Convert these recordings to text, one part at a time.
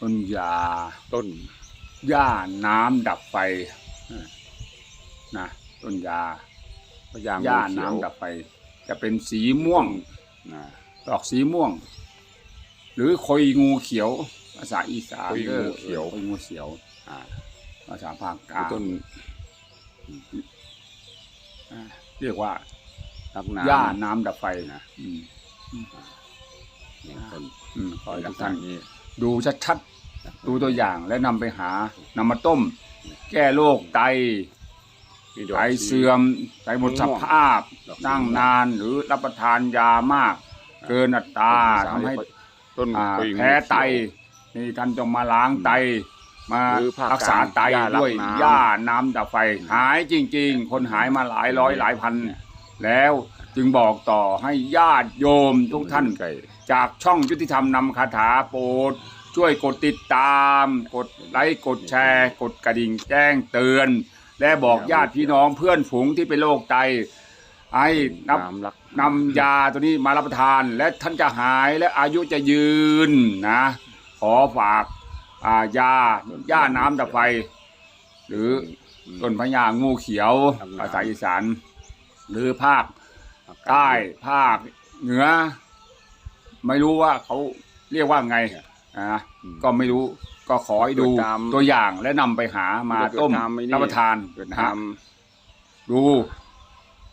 ต้นยาต้นหญ้าน้ำดับไฟนะต้นยาพญาหญ้างูเขียวน้ำดับไฟ จะเป็นสีม่วงนะดอกสีม่วง หรือคอยงูเขียว ภาษาอีสานคอยงูเขียวคอยงูเขียวอ่าภาษาภาคกลางต้นอ่าเรียกว่ารักหน้ำญ้าน้ำดับไฟนะอืมเนี่ยต้นอืมขอให้ลัทุกกษท่านณะนี้ ดูชัดๆดูตัวอย่างและนำไปหานำมาต้ม แก้โรคไตมีดอกไตเสื่อมไตหมดสภาพดอกสีม่วงนั่งนานหรือรับประทานยามาก เกินอัตราทำให้ต้นอ่าคอยงูแพ้ไตเขียวนี่ท่านต้องมาล้างไต มาหรือภาครักษาไตกลางด้วยหหญ้าญ้ารักน้ำน้ำดับไฟ หายจริง ๆ คนหายมาหลายร้อยหลายพันเนี่ยแล้วจึงบอกต่อให้ญาติโยมทุกท่านไก่ จากช่องยุติธรรมนำคาถาโปรด ช่วยกดติดตาม กดไลค์กดแชร์ กดกระดิ่งแจ้งเตือน และบอกญาติพี่น้องเพื่อนฝูงที่เป็นโรคไตให้นับน้ำรัก นำยาตัวนี้มารับประทาน และท่านจะหายและอายุจะยืนนะ ขอฝากอ่ายาหญ้าน้ำดับไฟ หรือต้นพญางูเขียวภาษาอีสานหรือภาคใต้ภาคเหนือ ไม่รู้ว่าเขาเรียกว่าไงอะอืมก็ไม่รู้ก็ขอให้ดูเกิดตามตัวอย่างและนำไปหามาต้มเกิดตามไอ้นี่รับประทานเกิดนะทฮะดู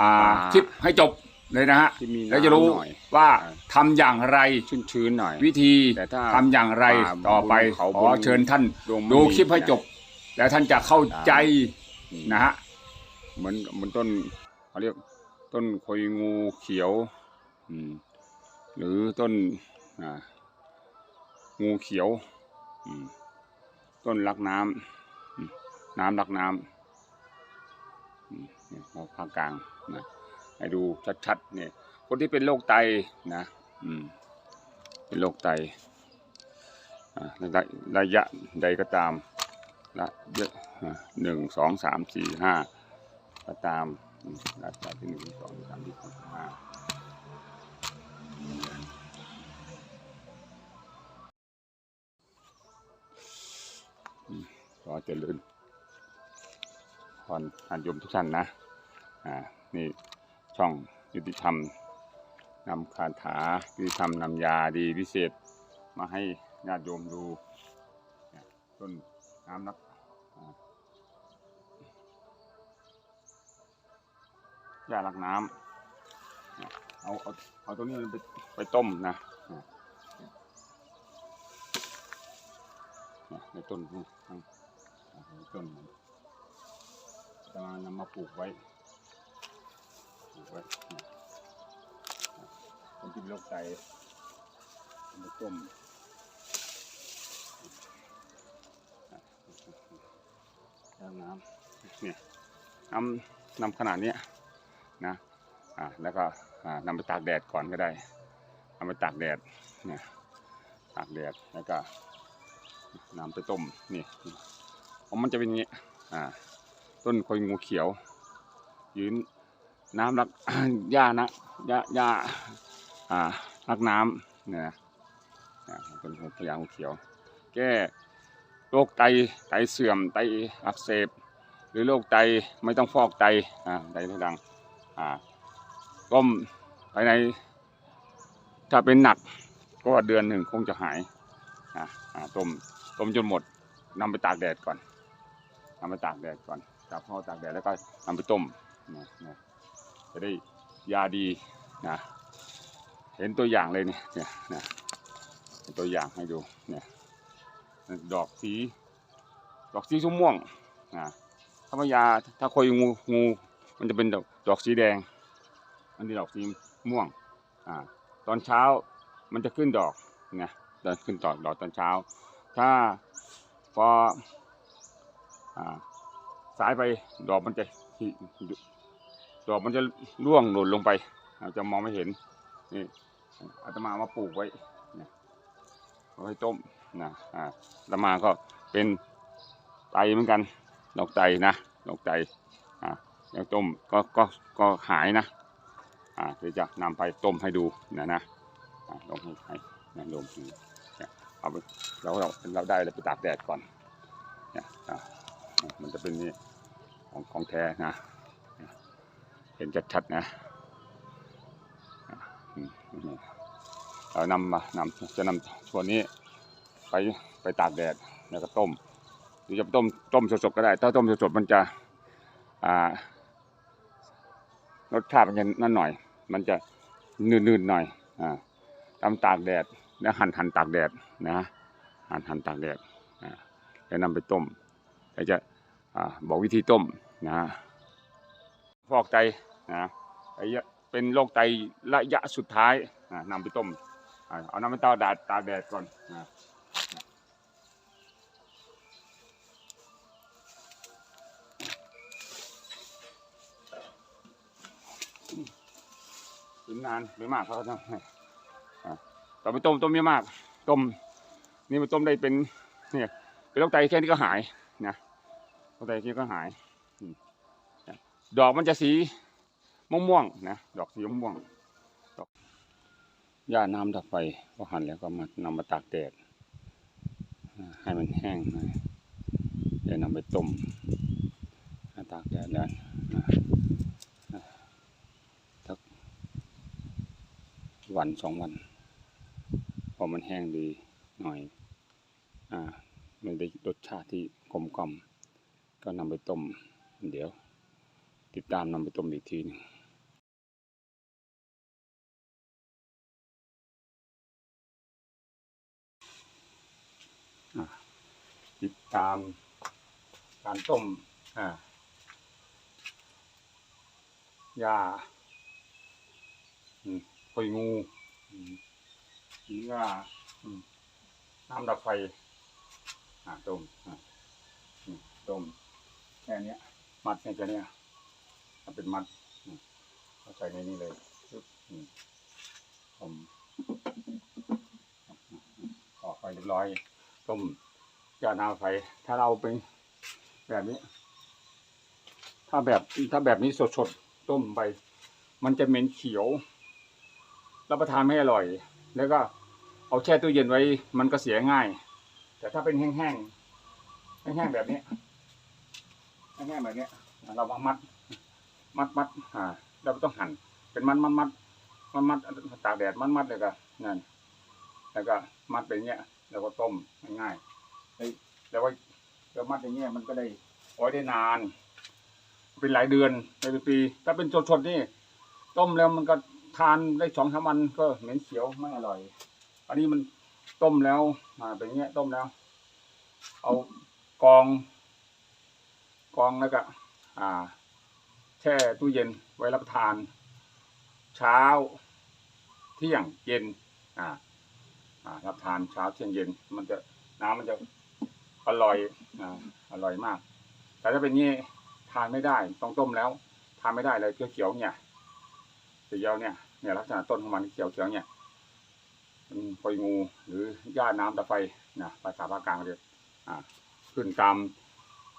อ่าอ่าคลิปให้จบเลยนะฮะที่มีน้ำแล้วจะรู้หน่อยว่าอ่าทำอย่างไรำชื้นๆหน่อย วิธีแต่ถ้าทำอย่างไรป่าต่อไปบนเขาขอบนเชิญท่านดงมณีดูคลิปให้จบ แล้วท่านจะเข้าใจอืมนะฮะเหมือนเหมือนต้นเขาเรียกต้นคอยงูเขียว อืม หรือต้นงูเขียว ต้นรักน้ำน้ำรักน้ำเนี่ยเราภาคกลางนะให้ดูชัดๆเนี่ยคนที่เป็นโรคไตนะเป็นโรคไตระยะระยะใดก็ตามระเยอ่าหนึ่งสองสามสี่ห้าก็ตามรัชกาลที่หนึ่งสองสามสี่ห้า อเจริญพรญาติโยมทุกท่านนะ อ่า นี่ช่องยุติธรรมนำคาถายุติธรรมนำยาดีพิเศษ มาให้ญาติโยมดูต้นน้ำนักอ่ายาลักน้ำเอาเอาเอาตัวนี้ไปไปต้มนะในต้นนี่ทั้งใน ต้นมันจะมานำมาปลูกไว้ปลูกไว้เนี่ยเนี่ยคนที่เป็นโรคไตเอามาต้มน้ำเนี่ยน้ำน้ำขนาดนี้นะอ่าแล้วก็อ่านำไปตากแดดก่อนก็ได้นำไปตากแดดเนี่ยตากแดดแล้วก็นำไปต้มนี่ เพราะมันจะเป็นอย่างนี้อ่า ต้นคอยงูเขียว ยืนน้ำรักหญ้านะหญ้าหญ้าอ่ารักน้ำเนี่ยนะอ่าต้นพญางูเขียว แก้โรคไตไตเสื่อมไตอักเสบ หรือโรคไตไม่ต้องฟอกไตอ่าไตไม่ดังอ่าต้มภายใน ถ้าเป็นหนักก็เดือนหนึ่งคงจะหายอ่าต้มต้มจนหมดนำไปตากแดดก่อน นำไปตากแดดก่อนตากพอตากแดดแล้วก็นำไปต้มนะนะจะได้ยาดีนะเห็นตัวอย่างเลยเนี่ยเนี่ยนะตัวอย่างให้ดูเนี่ยดอกสี ดอกสีชมม่วงนะถ้าพยาถ้าคอยงูงูมันจะเป็นดอกดอกสีแดง อันนี้ดอกสีม่วงอ่าตอนเช้ามันจะขึ้นดอกนะตอนขึ้นดอกดอกตอนเช้า ถ้าพอ สายไปดอกมันจะดอกมันจะร่วงหล่นลงไปอาจะมองไม่เห็นนี่อาตมามาปลูกไว้เอาไว้ต้มนะอาตมาก็เป็นไตเหมือนกันดอกไตนะดอกไตอ่าแล้วต้มก็ก็ก็หายนะอ่าเดี๋ยวจะนำไปต้มให้ดูนะนะลงให้ให้นะลงเนี่ยเอาไปเราเราเราได้เลยไปตากแดดก่อนเนี่ย มันจะเป็นนี่ของของแท้นะเห็นชัดๆนะเรานำมานำจะนำส่วนนี้ไปไปตากแดดแล้วก็ต้มหรือจะต้มต้มสดๆก็ได้ ถ้าต้มสดๆมันจะรสชาติมันจะนั่นหน่อย มันจะนืดๆหน่อยอ่าตำตากแดดแล้วหั่นหั่นตากแดดนะหั่นหั่นตากแดดอ่าแล้วนำไปต้ม แล้วจะบอกวิธีต้มนะฟอกไตนะเหี้ยเป็นโรคไตระยะสุดท้ายอ่านำไปต้ม เอาน้ำมันเต้าดาดตาแดดก่อนนะกินนานไม่มากเขาก็ต้องอ่าต่อไปต้มต้มไม่มาก ต้ม นี่มันต้มได้เป็นเนี่ยเป็นโรคไตแค่นี้ก็หาย นะโรคไตแค่นี้ก็หาย ดอกมันจะสีม่วงๆนะ ดอกสีม่วงดอกหญ้าน้ำดับไฟก็หั่นแล้วก็มานำมาตากแดด ให้มันแห้งน่อยเดี๋ยวนำไปต้มตากแดดแล้วอ่าอ่าสักวันสองวัน พอมันแห้งดีหน่อย อ่า มันได้รสชาติที่กลมกล่อม ก็นำไปต้ม เดี๋ยว ติดตามนำไปต้มอีกทีหนึงอ่าติดตามการต้มอ่ายาอืมคอยงูหรือว่าน้ำดับไฟอ่าต้ม อ่าอืมต้มแค่เนี้ยมัดแค่เนี้ยเอาเป็นมัดเอาใส่ในนี้เลยปึ๊บอืมออกไปเรียบร้อยต้มยาน้ำไฟถ้าเราเป็นแบบนี้ ถ้าแบบถ้าแบบนี้สดๆต้มไป มันจะเหม็นเขียว รับประทานไม่อร่อย แล้วก็เอาแช่ตู้เย็นไว้ มันก็เสียง่าย แต่ถ้าเป็นแห้งๆแห้งๆแบบนี้ แห้งๆแบบนี้เรามามัด มัดมัดอ่าเราไม่ต้องหั่นเป็นมัดมัดมัดมัดมัดตากแดดมัดมัดเลยก็นั่นแล้วก็มัดไปเงี้ย แล้วก็ต้มง่ายๆแล้วว่าเรามัดอย่างเงี้ยมันก็ได้ไว้ได้นาน เป็นหลายเดือนเป็นปี ถ้าเป็นสดๆนี่ต้มแล้วมันก็ทานได้สองสามวันก็เหม็นเขียวไม่อร่อย อันนี้มันต้มแล้วอ่าเป็นเงี้ยต้มแล้ว เอากอง กองแล้วก็แช่ตู้เย็นไว้รับประทาน เช้าเที่ยงเย็นรับทานเช้าเที่ยงเย็น มันจะน้ำมันจะอร่อยออร่อยมาก แต่ถ้าเป็นงี้ทานไม่ได้ต้องต้มแล้วทานไม่ได้เลยเขียวๆเนี่ยเขียวเนี่ยเนี่ยลักษณะต้นของมันเขียวเขียวๆเนี่ยมันปอยงูหรือหญ้าน้ำตะไฟนะภาษาภาคกลางเรียกขึ้นตาม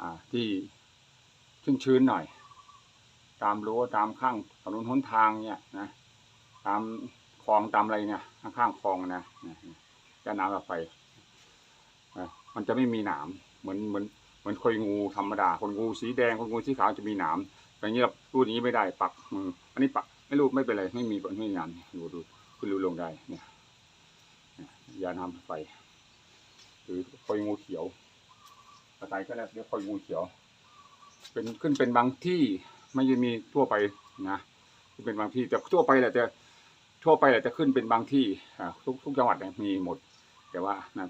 อ่าที่ชื้นๆหน่อย ตามรั้วตามข้างถนนหนทางเนี่ยนะตามคลองตามอะไรเนี่ยข้างคลองนะนะน้ำตะไฟมันจะไม่มีหนามเหมือนเหมือนเหมือนคอยงูธรรมดาคนงูสีแดงคนงูสีขาวจะมีหนามอย่างนี้เราพูดอย่างนี้ไม่ได้ปักมืออันนี้ปักไม่รู้ไม่เป็นไรไม่มีไม่มีงานดูดูขึ้นรูลงได้เนี่ยเนี่ยยาน้ำไฟหรือคอยงูเขียวภาษาไทยก็เรียกคอยงูเขียว เป็นขึ้นเป็นบางที่ไม่ได้มีทั่วไปนะเป็นบางที่แต่ทั่วไปแหละแต่ทั่วไปแหละจะขึ้นเป็นบางที่ทุกทุกจังหวัดเนี่ยมีหมด แต่ว่านะ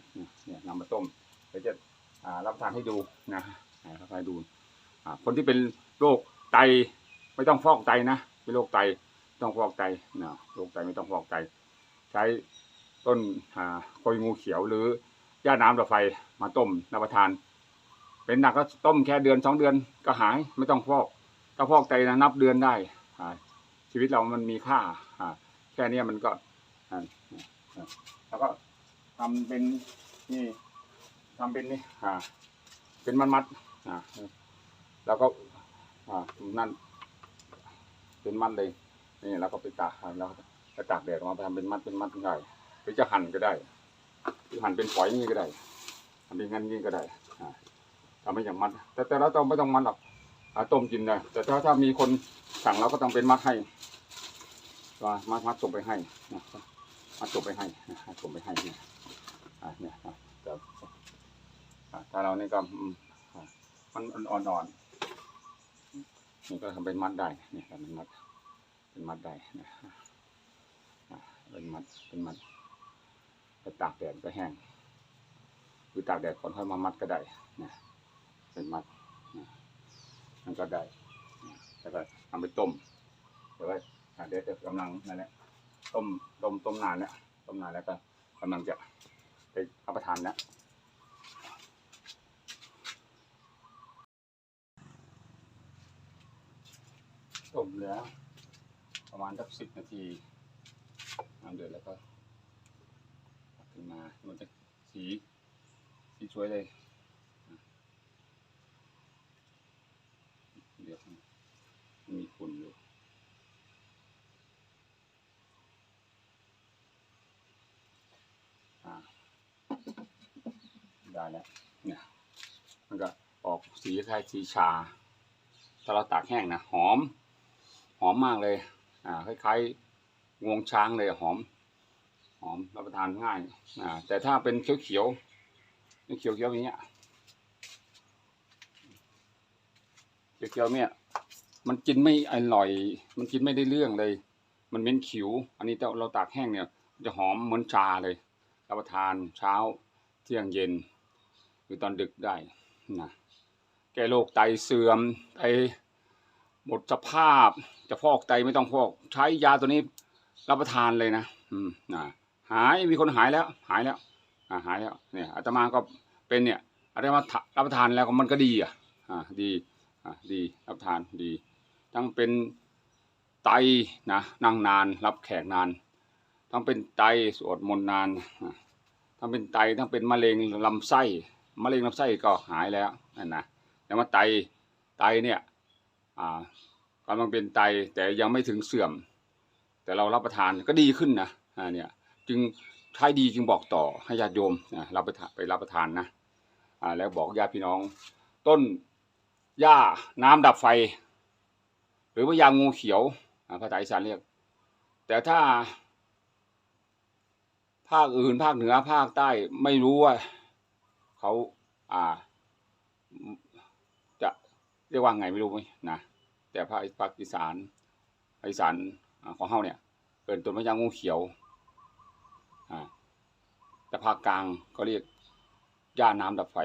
เนี่ยนำมาต้มเดี๋ยวจะรับประทานให้ดูนะรับทานดูคนที่เป็นโรคไตไม่ต้องฟอกไตนะเป็นโรคไตต้องฟอกไตนะโรคไตไม่ต้องฟอกไต ใช้ต้นอ่าโคอยงูเขียวหรือหญ้าน้ำตะไฟมาต้มรับประทาน เป็นหนักก็ต้มแค่เดือนสองเดือนก็หายไม่ต้องฟอก ถ้าฟอกไตนะนับเดือนได้อชีวิตเรามันมีค่าอแค่นี้มันก็แล้วก็ทำเป็นนี่ทำเป็นนี่อ่าเป็นมัดมัดแล้วก็อนั่น เป็นมัดเลยนี่แล้วก็ไปตากแล้วก็ไปตากแดดมาไปทำเป็นมัดเป็นมัดได้หรือจะหั่นก็ได้หรือหั่นเป็นฝอยนี่ก็ได้หั่นเป็นงั้นนี่ก็ได้ อ่าทำไม่อย่างมัดแต่แต่เราต้องไม่ต้องมัดหรอกอาต้มกินได้แต่ถ้าถ้ามีคนสั่งเราก็ต้องเป็นมัดให้ว่ามัดมัดส่งไปให้นะมัดส่งไปให้นะส่งไปให้เนี่ยอ่าเนี่ยอะเดี๋ยวอ่าถ้าเรานี่ก็อืมอ่ามันอ่อนๆนี่ก็ทำเป็นมัดได้เนี่ยเป็นมัดเป็นมัดได้นะเป็นมัดเป็นมัดไปตากแดดก็แห้งหรือตากแดดก่อนค่อยมามัดก็ได้นะ เป็นมัดนมันก็ได้แล้วก็เอาไปต้มเดี๋ยวไว้อ่าเดี๋ยวจะกำลังนั่นแหละต้มต้มต้มนานแล้วต้มนานแล้วก็กำลังจะไปรับประทานแล้วต้มแล้ว ประมาณสักสิบนาทีน้ำเดือดแล้วก็ตักขึ้นมามันจะสีสีสวยเลยอะ เยวมันมีฝุ่นอยู่อะได้แล้วเนี่ยมันก็ออกสีคล้ายสีชาถ้าเราตากแห้งนะหอม หอมมากเลย อ่าคล้ายๆงวงช้างเลยหอม หอมรับประทานง่ายอ่าแต่ถ้าเป็นเขียวๆเขียวๆอย่างเงี้ย เขียวๆเนี่ย มันกินไม่อร่อย มันกินไม่ได้เรื่องเลย มันเหม็นขิว อันนี้เราตากแห้งเนี่ย จะหอมเหมือนชาเลยรับประทานเช้าเที่ยงเย็น หรือตอนดึกได้นะแก้โรคไตเสื่อมไตหมดสภาพ จะฟอกไตไม่ต้องฟอก ใช้ยาตัวนี้รับประทานเลยนะอืมอ่าหายมีคนหายแล้ว หายแล้วอ่าหายแล้วเนี่ยอาตมาก็เป็นเนี่ยอาตมาทะรับประทานแล้วก็มันก็ดีอะอ่าดี ดีรับทานดี ทั้งเป็นไตนะนั่งนานรับแขกนาน ทั้งเป็นไตสวดมนต์นานทั้งเป็นไตทั้งเป็นมะเร็งลำไส้มะเร็งลำไส้ก็หายแล้วนั่นนะแต่ว่าไตไตเนี่ยอ่ากำลังเป็นไตแต่ยังไม่ถึงเสื่อม แต่เรารับประทานก็ดีขึ้นนะเนี่ยจึงใช้ดีจึงบอกต่อให้ญาติโยมนะรับไปไปรับประทานนะแล้วบอกญาติพี่น้องต้น หญ้าน้ำดับไฟ หรือว่ายางูเขียวภาษาอีสานเรียก แต่ถ้า ภาคอื่นภาคเหนือภาคใต้ไม่รู้ว่าเขาอ่า จะเรียกว่าไงไม่รู้ไหมนะแต่ภาคภาคอีสานภาคอีสานของเฮาเนี่ยเกินต้นมะยางงูเขียวอ่าแต่ภาคกลางก็เรียกย่าน้ำดับไฟ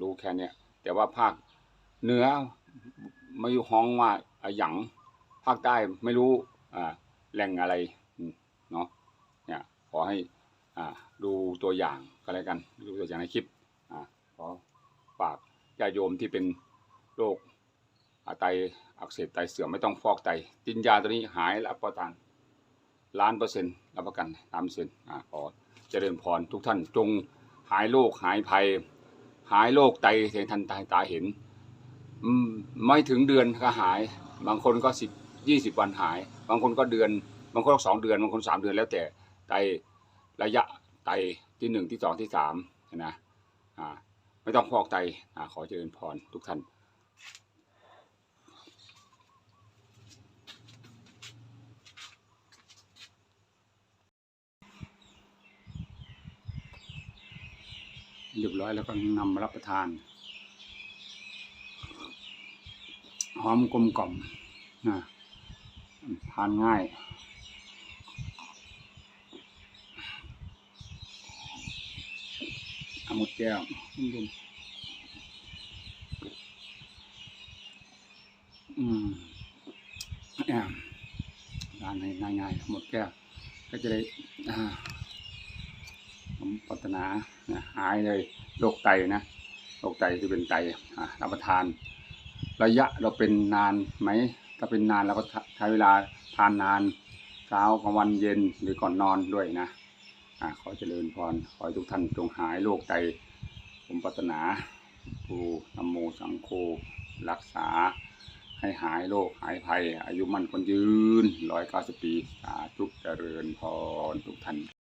รู้แค่เนี้ยแต่ว่าภาค เหนือไม่อยู่ห้องว่าอะหยังภาคใต้ไม่รู้อ่าแหล่งอะไรเนาะเนี่ยขอให้อ่าดูตัวอย่างก็แล้วกันดูตัวอย่างในคลิปอ่าขอฝากญาติโยมที่เป็นโรคไตอักเสบไตเสื่อมไม่ต้องฟอกไตกินยาตัวนี้หายรับประทานล้านเปอร์เซ็นต์รับประกันล้านเปอร์เซ็นต์อ่าขอเจริญพรทุกท่านจงหายโรคหายภัย หายโรคไตเห็นทันตาตาเห็น ไม่ถึงเดือนก็หาย บางคนก็สิบยี่สิบวันหาย บางคนก็เดือน บางคนก็สองเดือน บางคนสามเดือนแล้วแต่ไตระยะไตที่หนึ่งที่สองที่สามนะอ่าไม่ต้องฟอกไตอ่าขอเจริญพรทุกท่านเรียบร้อยแล้วก็นำมารับประทาน หอมกลมกล่อมนะทานง่ายอาหมดแก้วดูอืมแอมทานให้ง่ายๆหมดแก้ว ก็จะได้อ่าผมปรารถนาหายเลยโรคไตนะโรคไตคือเป็นไตอะรับประทาน ระยะเราเป็นนานไหม ถ้าเป็นนานเราก็ใช้เวลาทานนานเช้ากลางวันเย็นหรือก่อนนอนด้วยนะอะขอเจริญพร ขอให้ทุกท่านจงหายโรคไตผมปรารถนาภูนโมสังโฆรักษา ให้หายโรคหายภัย อายุมั่นคนยืนร้อยเก้าสิบปี สาธุเจริญพรทุกท่าน